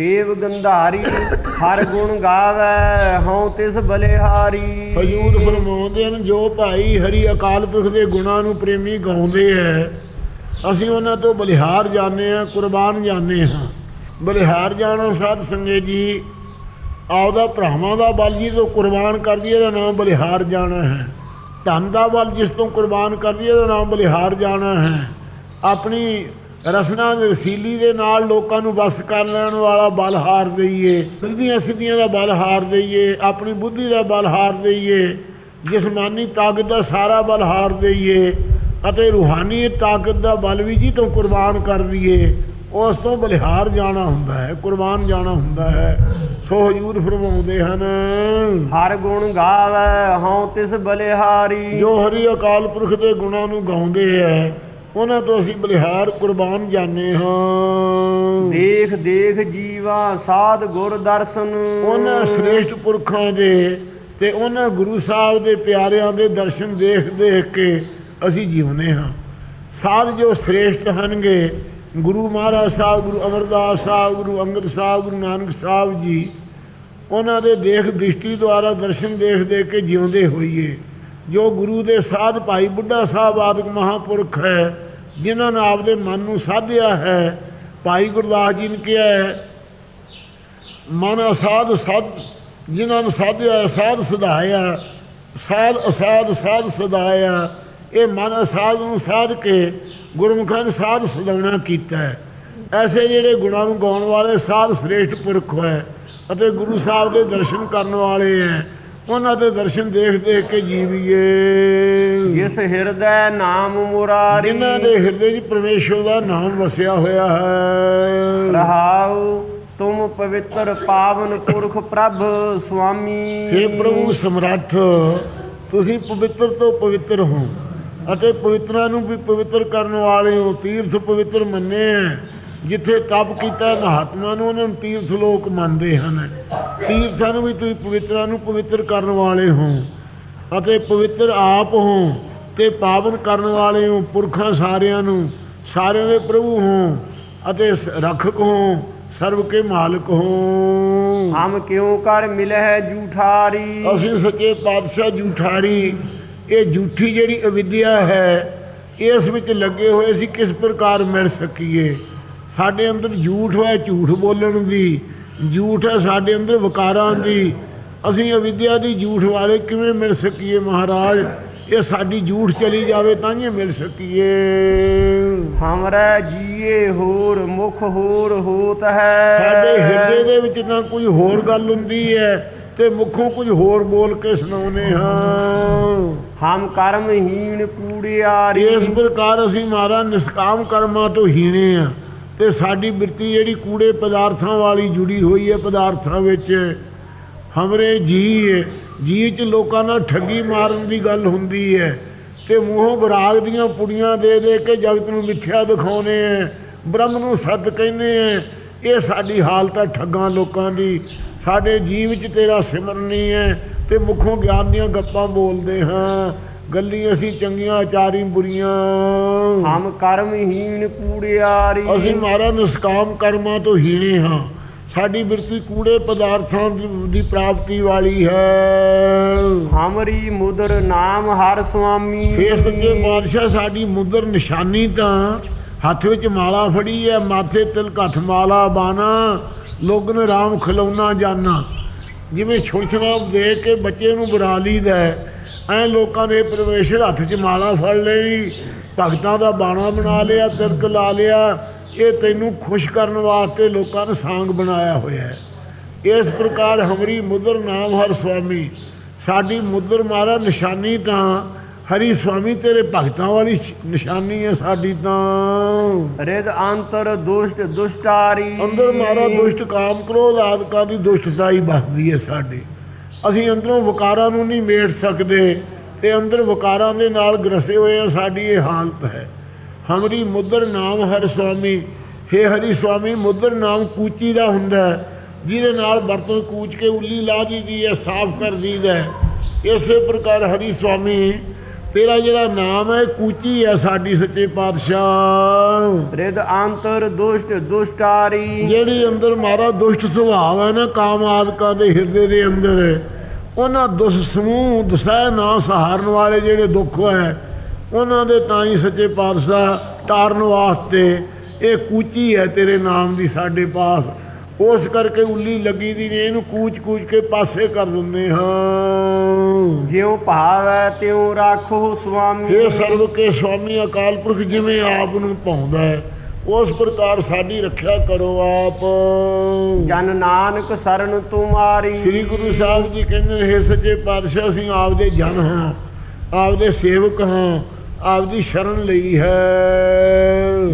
ਦੇਵ ਗੰਧਾਰੀ, ਹਰ ਗੁਣ ਗਾਵੇ, ਹਉ ਤਿਸ ਬਲਿਹਾਰੀ। ਹਜੂਰ ਫਰਮਾਉਂਦੇ ਹਨ, ਜੋ ਭਾਈ ਹਰੀ ਅਕਾਲ ਪੁਰਖ ਦੇ ਗੁਣਾਂ ਨੂੰ ਪ੍ਰੇਮੀ ਗਾਉਂਦੇ ਐ, ਅਸੀਂ ਉਹਨਾਂ ਤੋਂ ਬਲਿਹਾਰ ਜਾਂਦੇ ਆ ਕੁਰਬਾਨ ਜਾਂਦੇ ਹਾਂ। ਬਲਿਹਾਰ ਜਾਣਾ ਸਾਧ ਸੰਗੇ ਜੀ, ਆਪਦਾ ਭਰਾਵਾਂ ਦਾ ਬਲ ਜੀ ਤੋਂ ਕੁਰਬਾਨ ਕਰਦੀ ਇਹਦਾ ਨਾਮ ਬਲਿਹਾਰ ਜਾਣਾ ਹੈ। ਧਨ ਦਾ ਬਲ ਜਿਸ ਤੋਂ ਕੁਰਬਾਨ ਕਰਦੀ ਇਹਦਾ ਨਾਮ ਬਲਿਹਾਰ ਜਾਣਾ ਹੈ। ਆਪਣੀ ਰਸਨਾ ਦੇ ਵਸੀਲੀ ਦੇ ਨਾਲ ਲੋਕਾਂ ਨੂੰ ਵਸ ਕਰ ਲੈਣ ਵਾਲਾ ਬਲ ਹਾਰ ਦਈਏ ਸਿੱਧੀਆਂ ਸਿੱਧੀਆਂ ਦਾ ਬਲ ਹਾਰ ਦਈਏ ਆਪਣੀ ਬੁੱਧੀ ਦਾ ਬਲ ਹਾਰ ਦਈਏ ਜਿਸਮਾਨੀ ਤਾਕਤ ਦਾ ਸਾਰਾ ਬਲ ਹਾਰ ਦਈਏ ਅਤੇ ਰੂਹਾਨੀ ਤਾਕਤ ਦਾ ਬਲ ਵੀ ਜੀ ਤੋਂ ਕੁਰਬਾਨ ਕਰ ਦਈਏ ਉਸ ਤੋਂ ਬਲਿਹਾਰ ਜਾਣਾ ਹੁੰਦਾ ਹੈ ਕੁਰਬਾਨ ਜਾਣਾ ਹੁੰਦਾ ਹੈ। ਸੋ ਹਜੂਰ ਫਰਮਾਉਂਦੇ ਹਨ ਹਰ ਗੁਣ ਗਾਵੇ ਹਉ ਤਿਸ ਬਲਿਹਾਰੀ। ਜੋ ਹਰੀ ਅਕਾਲ ਪੁਰਖ ਦੇ ਗੁਣਾਂ ਨੂੰ ਗਾਉਂਦੇ ਐ ਉਹਨਾਂ ਤੋਂ ਅਸੀਂ ਬਲਿਹਾਰ ਕੁਰਬਾਨ ਜਾਂਦੇ ਹਾਂ। ਦੇਖ ਦੇਖ ਜੀਵਾ ਸਾਧ ਗੁਰ ਦਰਸ਼ਨ। ਉਹਨਾਂ ਸ੍ਰੇਸ਼ਟ ਪੁਰਖਾਂ ਦੇ ਤੇ ਉਹਨਾਂ ਗੁਰੂ ਸਾਹਿਬ ਦੇ ਪਿਆਰਿਆਂ ਦੇ ਦਰਸ਼ਨ ਦੇਖ ਦੇਖ ਕੇ ਅਸੀਂ ਜਿਉਂਦੇ ਹਾਂ। ਸਾਧ ਜੋ ਸ੍ਰੇਸ਼ਟ ਹਨਗੇ ਗੁਰੂ ਮਹਾਰਾਜ ਸਾਹਿਬ ਗੁਰੂ ਅਮਰਦਾਸ ਸਾਹਿਬ ਗੁਰੂ ਅੰਗਦ ਸਾਹਿਬ ਗੁਰੂ ਨਾਨਕ ਸਾਹਿਬ ਜੀ ਉਹਨਾਂ ਦੇ ਦੇਖ ਦ੍ਰਿਸ਼ਟੀ ਦੁਆਰਾ ਦਰਸ਼ਨ ਦੇਖ ਦੇਖ ਕੇ ਜਿਉਂਦੇ ਹੋਈਏ। ਜੋ ਗੁਰੂ ਦੇ ਸਾਧ ਭਾਈ ਬੁੱਢਾ ਸਾਹਿਬ ਆਦਿਕ ਮਹਾਪੁਰਖ ਹੈ, ਜਿਨ੍ਹਾਂ ਨੇ ਆਪਦੇ ਮਨ ਨੂੰ ਸਾਧਿਆ ਹੈ, ਭਾਈ ਗੁਰਦਾਸ ਜੀ ਨੇ ਕਿਹਾ ਹੈ, ਮਨ ਅਸਾਧ ਸਦ, ਜਿਨ੍ਹਾਂ ਨੂੰ ਸਾਧਿਆ ਸਾਧ ਸਦਾਇਆ ਸਾਧ ਅਸਾਧ, ਸਾਧ ਸਦਾਇਆ ਇਹ ਮਨ ਅਸਾਧ ਨੂੰ ਸਾਧ ਕੇ ਗੁਰਮੁਖਾਂ ਨੇ ਸਾਧ ਸਦਾਉਣਾ ਕੀਤਾ ਹੈ। ਐਸੇ ਜਿਹੜੇ ਗੁਣਾਂ ਨੂੰ ਗਾਉਣ ਵਾਲੇ ਸਾਧ ਸ੍ਰੇਸ਼ਟ ਪੁਰਖ ਹੈ ਅਤੇ ਗੁਰੂ ਸਾਹਿਬ ਦੇ ਦਰਸ਼ਨ ਕਰਨ ਵਾਲੇ ਹੈ ਉਹਨਾਂ ਦੇ ਦਰਸ਼ਨ ਦੇਖ ਦੇਖ ਕੇ ਜੀਵੀਏ। ਜਿਸ ਹਿਰਦੈ ਨਾਮ ਮੁਰਾਰੀ। ਜਿਨ੍ਹਾਂ ਦੇ ਹਿਰਦੇ 'ਚ ਪਰਮੇਸ਼ਰ ਦਾ ਨਾਮ ਵਸਿਆ ਹੋਇਆ ਹੈ। ਰਹਾਉ ਤੁਮ ਪਵਿੱਤਰ ਪਾਵਨ ਪੁਰਖ ਪ੍ਰਭ ਸੁਆਮੀ। हे ਪ੍ਰਭੂ ਸਮਰੱਥ ਤੁਸੀਂ ਪਵਿੱਤਰ ਤੋਂ ਪਵਿੱਤਰ ਹੋ ਅਤੇ ਪਵਿੱਤਰਾਂ ਨੂੰ ਵੀ ਪਵਿੱਤਰ ਕਰਨ ਵਾਲੇ ਹੋ ਤੀਰਥ ਪਵਿੱਤਰ ਮੰਨੇ ਹੈ। ਜਿੱਥੇ ਤਪ ਕੀਤਾ ਮਹਾਤਮਾ ਨੂੰ ਉਹਨਾਂ ਨੂੰ ਤੀਰਥ ਲੋਕ ਮੰਨਦੇ ਹਨ। ਤੀਰਥਾਂ ਨੂੰ ਵੀ ਤੁਸੀਂ ਪਵਿੱਤਰਾਂ ਨੂੰ ਪਵਿੱਤਰ ਕਰਨ ਵਾਲੇ ਹੋ ਅਤੇ ਪਵਿੱਤਰ ਆਪ ਹੋ ਤੇ ਪਾਵਨ ਕਰਨ ਵਾਲੇ ਹੋ ਪੁਰਖਾਂ ਸਾਰਿਆਂ ਨੂੰ ਸਾਰਿਆਂ ਦੇ ਪ੍ਰਭੂ ਹੋ ਅਤੇ ਰੱਖਕ ਹੋ ਸਰਬ ਕੇ ਮਾਲਕ ਹੋ। ਹਮ ਕਿਉ ਕਰ ਮਿਲਹਿ ਜੂਠਾਰੀ? ਅਸੀਂ ਸੱਚੇ ਪਾਤਸ਼ਾਹ ਜੂਠਾਰੀ। ਇਹ ਝੂਠੀ ਜਿਹੜੀ ਅਵਿਦਿਆ ਹੈ ਇਸ ਵਿੱਚ ਲੱਗੇ ਹੋਏ ਸੀ ਕਿਸ ਪ੍ਰਕਾਰ ਮਿਲ ਸਕੀਏ? ਸਾਡੇ ਅੰਦਰ ਝੂਠ ਹੈ ਝੂਠ ਬੋਲਣ ਦੀ। ਝੂਠ ਹੈ ਸਾਡੇ ਅੰਦਰ ਵਿਕਾਰਾਂ ਦੀ। ਅਸੀਂ ਅਵਿਦਿਆ ਦੀ ਝੂਠ ਵਾਲੇ ਕਿਵੇਂ ਮਿਲ ਸਕੀਏ ਮਹਾਰਾਜ? ਇਹ ਸਾਡੀ ਝੂਠ ਚਲੀ ਜਾਵੇ ਤਾਂ ਹੀ ਮਿਲ ਸਕੀਏ। ਹਮਰੇ ਜੀਏ ਹੋਰ ਮੁਖ ਹੋਰ ਹੋਤ ਹੈ। ਸਾਡੇ ਹਿਰਦੇ ਦੇ ਵਿੱਚ ਤਾਂ ਕੋਈ ਹੋਰ ਗੱਲ ਹੁੰਦੀ ਹੈ ਤੇ ਮੁਖੋਂ ਕੁਝ ਹੋਰ ਬੋਲ ਕੇ ਸੁਣਾਉਨੇ ਹਾਂ। ਹਮ ਕਰਮਹੀਣ ਕੂੜਿਆਰੀ। ਇਸ ਪ੍ਰਕਾਰ ਅਸੀਂ ਮਾਰਾ ਨਿਸਕਾਮ ਕਰਮਾਂ ਤੋਂ ਹੀਣੇ ਆ ਤੇ ਸਾਡੀ ਬਿਰਤੀ ਜਿਹੜੀ ਕੂੜੇ ਪਦਾਰਥਾਂ ਵਾਲੀ ਜੁੜੀ ਹੋਈ ਹੈ, ਪਦਾਰਥਾਂ ਵਿੱਚ ਹਮਰੇ ਜੀ ਜੀ ਚ ਲੋਕਾਂ ਨਾਲ ਠੱਗੀ ਮਾਰਨ ਦੀ ਗੱਲ ਹੁੰਦੀ ਹੈ ਤੇ ਮੂੰਹੋਂ ਬਰਾਗ ਦੀਆਂ ਪੁੜੀਆਂ ਦੇ ਦੇ ਕੇ ਜਗਤ ਨੂੰ ਮਿੱਥਿਆ ਦਿਖਾਉਨੇ ਐ ਬ੍ਰਹਮ ਨੂੰ ਸੱਤ ਕਹਿੰਦੇ ਐ ਇਹ ਸਾਡੀ ਹਾਲਤ ਹੈ ਠੱਗਾਂ ਲੋਕਾਂ ਦੀ। ਸਾਡੇ ਜੀਵ ਚ ਤੇਰਾ ਸਿਮਰਨ ਨਹੀਂ ਹੈ ਤੇ ਮੁਖੋਂ ਗਿਆਨ ਦੀਆਂ ਗੱਪਾਂ ਬੋਲਦੇ ਹਾਂ। ਗੱਲੀ ਅਸੀਂ ਚੰਗੀਆਂ ਆਚਾਰੀ ਬੁਰੀਆਂ। ਹਮ ਕਰਮਹੀਣ ਕੂੜਿਆਰੀ ਅਸੀਂ ਮਾਰਾ ਨਿਸਕਾਮ ਕਰਮਾਂ ਤੋਂ ਹੀਣੇ ਹਾਂ। ਸਾਡੀ ਬਿਰਤੀ ਕੂੜੇ ਪਦਾਰਥਾਂ ਦੀ- ਪ੍ਰਾਪਤੀ ਵਾਲੀ ਹੈ। ਹਮਰੀ ਮੁਦਰ ਨਾਮ ਹਰ ਸੁਆਮੀ ਫੇਰ ਸੱਚੇ ਬਾਦਸ਼ਾਹ ਸਾਡੀ ਮੁਦਰ ਨਿਸ਼ਾਨੀ ਤਾਂ ਹੱਥ ਵਿੱਚ ਮਾਲਾ ਫੜੀ ਹੈ ਮਾਥੇ ਤਿਲਕ ਹੱਥ ਮਾਲਾ ਬਾਣਾ ਲੋਗਨ ਰਾਮ ਖਿਲੌਣਾ ਜਾਨਾ। ਜਿਵੇਂ ਛੁਲਛਣਾ ਦੇ ਕੇ ਬੱਚੇ ਨੂੰ ਬੁਰਾ ਲਈਦਾ ਐ ਲੋਕਾਂ ਨੇ ਪਰਮੇਸ਼ਰ ਹੱਥ 'ਚ ਮਾਲਾ ਫੜ ਲਈ ਭਗਤਾਂ ਦਾ ਬਾਣਾ ਬਣਾ ਲਿਆ ਤਿਲਕ ਲਾ ਲਿਆ। ਇਹ ਤੈਨੂੰ ਖੁਸ਼ ਕਰਨ ਵਾਸਤੇ ਲੋਕਾਂ ਨੇ ਸਾਂਗ ਬਣਾਇਆ ਹੋਇਆ ਹੈ। ਇਸ ਪ੍ਰਕਾਰ ਹਮਰੀ ਮੁਦਰ ਨਾਮ ਹਰ ਸੁਆਮੀ। ਸਾਡੀ ਮੁਦਰ ਮਾਰਾ ਨਿਸ਼ਾਨੀ ਤਾਂ ਹਰੀ ਸੁਆਮੀ ਤੇਰੇ ਭਗਤਾਂ ਵਾਲੀ ਨਿਸ਼ਾਨੀ ਹੈ ਸਾਡੀ ਤਾਂ। ਰਿਦ ਅੰਤਰ ਦੁਸ਼ਟ ਦੁਸ਼ਟਾਰੀ। ਅੰਦਰ ਮਾਰਾ ਦੁਸ਼ਟ ਕਾਮ ਕ੍ਰੋਧ ਆਦਿਕਾਂ ਦੀ ਦੁਸ਼ਟਤਾ ਹੀ ਬਸਦੀ ਹੈ ਸਾਡੀ। ਅਸੀਂ ਅੰਦਰੋਂ ਵਕਾਰਾਂ ਨੂੰ ਨਹੀਂ ਮੇਟ ਸਕਦੇ ਤੇ ਅੰਦਰ ਵਕਾਰਾਂ ਦੇ ਨਾਲ ਗਰਸੇ ਹੋਏ ਆ ਸਾਡੀ ਇਹ ਹਾਲਤ ਹੈ ਹਮਰੀ ਮੁਦਰ ਨਾਮ ਹਰ ਸੁਆਮੀ ਹੇ ਹਰੀ ਸੁਆਮੀ ਮੁਦਰ ਨਾਮ ਕੂਚੀ ਦਾ ਹੁੰਦਾ ਹੈ, ਜਿਹਦੇ ਨਾਲ ਬਰਤਨ ਕੂਚ ਕੇ ਉੱਲੀ ਲਾ ਦੀਦੀ ਹੈ ਸਾਫ਼ ਕਰ ਦੀਦਾ ਹੈ। ਇਸੇ ਪ੍ਰਕਾਰ ਹਰੀ ਸੁਆਮੀ ਤੇਰਾ ਜਿਹੜਾ ਨਾਮ ਹੈ ਕੂਚੀ ਹੈ ਸਾਡੀ ਸੱਚੇ ਪਾਤਸ਼ਾਹ। ਰਿਦ ਅੰਤਰ ਦੁਸ਼ਟ ਦੁਸ਼ਟਾਰੀ। ਜਿਹੜੀ ਅੰਦਰ ਮਾਰਾ ਦੁਸ਼ਟ ਸੁਭਾਅ ਹੈ ਨਾ ਕਾਮ ਆਦਿਕਾਂ ਦੇ ਹਿਰਦੇ ਦੇ ਅੰਦਰ ਉਹਨਾਂ ਦੁਸ਼ ਸਮੂਹ ਦਸੈ ਨਾ ਸਹਾਰਨ ਵਾਲੇ ਜਿਹੜੇ ਦੁੱਖ ਹੈ ਉਹਨਾਂ ਦੇ ਤਾਂ ਹੀ ਸੱਚੇ ਪਾਤਸ਼ਾਹ ਟਾਰਨ ਵਾਸਤੇ ਇਹ ਕੂਚੀ ਹੈ ਤੇਰੇ ਨਾਮ ਦੀ ਸਾਡੇ ਪਾਸ। ਉਸ ਕਰਕੇ ਉੱਲੀ ਲੱਗੀ ਦੀ ਨੇ ਇਹਨੂੰ ਕੂਚ ਕੂਚ ਕੇ ਪਾਸੇ ਕਰ ਦਿੰਦੇ ਹਾਂ। ਜਿਉ ਭਾਵੈ ਤਿਉ ਰਾਖੋ ਸੁਆਮੀ ਇਹ ਸਰਬ ਕੇ ਸਵਾਮੀ ਅਕਾਲ ਪੁਰਖ ਜਿਵੇਂ ਆਪ ਨੂੰ ਪਾਉਂਦਾ ਹੈ ਉਸ ਪ੍ਰਕਾਰ ਸਾਡੀ ਰੱਖਿਆ ਕਰੋ ਆਪ। ਜਨ ਨਾਨਕ ਸਰਨ ਤੁਮਾਰੀ ਸ੍ਰੀ ਗੁਰੂ ਸਾਹਿਬ ਜੀ ਕਹਿੰਦੇ ਨੇ "ਹੇ ਸੱਚੇ ਪਾਤਸ਼ਾਹ ਅਸੀਂ ਆਪਦੇ ਜਨ ਹਾਂ ਆਪਦੇ ਸੇਵਕ ਹਾਂ ਆਪਦੀ ਸ਼ਰਨ ਲਈ ਹੈ।